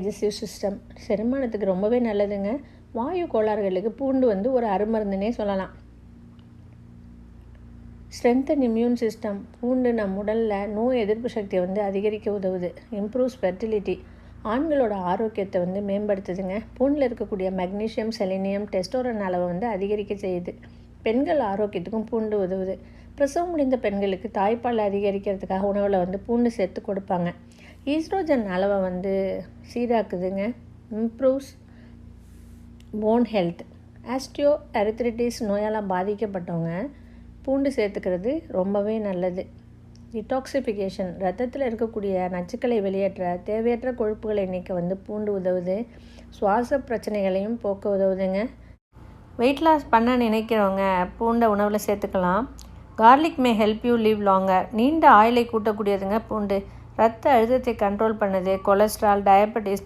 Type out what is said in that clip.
Digestive system செரிமானத்துக்கு ரொம்பவே நல்லதுங்க. வாயு கோளாறுகளுக்கு பூண்டு வந்து ஒரு அருமருந்துனே சொல்லலாம். ஸ்ட்ரென்த் அண்ட் இம்யூன் சிஸ்டம் பூண்டு நம் உடலில் நோய் எதிர்ப்பு சக்தியை வந்து அதிகரிக்க உதவுது. இம்ப்ரூவ்ஸ் ஃபெர்டிலிட்டி ஆண்களோட ஆரோக்கியத்தை வந்து மேம்படுத்துதுங்க. பூண்டில் இருக்கக்கூடிய மெக்னீஷியம் செலினியம் டெஸ்டோரன் அளவை வந்து அதிகரிக்க செய்யுது. பெண்கள் ஆரோக்கியத்துக்கும் பூண்டு உதவுது. பிரசவம் முடிந்த பெண்களுக்கு தாய்ப்பால் அதிகரிக்கிறதுக்காக உணவில் வந்து பூண்டு சேர்த்து கொடுப்பாங்க. ஈஸ்ட்ரோஜன் அளவை வந்து சீராக்குதுங்க. Improves bone health. ஆஸ்டியோ அரித்ரிட்டிஸ் நோயால் பாதிக்கப்பட்டவங்க பூண்டு சேர்த்துக்கிறது ரொம்பவே நல்லது. டிடாக்சிஃபிகேஷன் ரத்தத்தில் இருக்கக்கூடிய நச்சுக்களை வெளியேற்ற தேவையற்ற கொழுப்புகளை நீக்க வந்து பூண்டு உதவுது. சுவாச பிரச்சனைகளையும் போக்க உதவுதுங்க. வெயிட் லாஸ் பண்ண நினைக்கிறவங்க பூண்டை உணவில் சேர்த்துக்கலாம். Garlic may help you live longer நீண்ட ஆயிலை கூட்டக்கூடியதுங்க பூண்டு. ரத்த அழுத்தத்தை கண்ட்ரோல் பண்ணுது. Cholesterol diabetes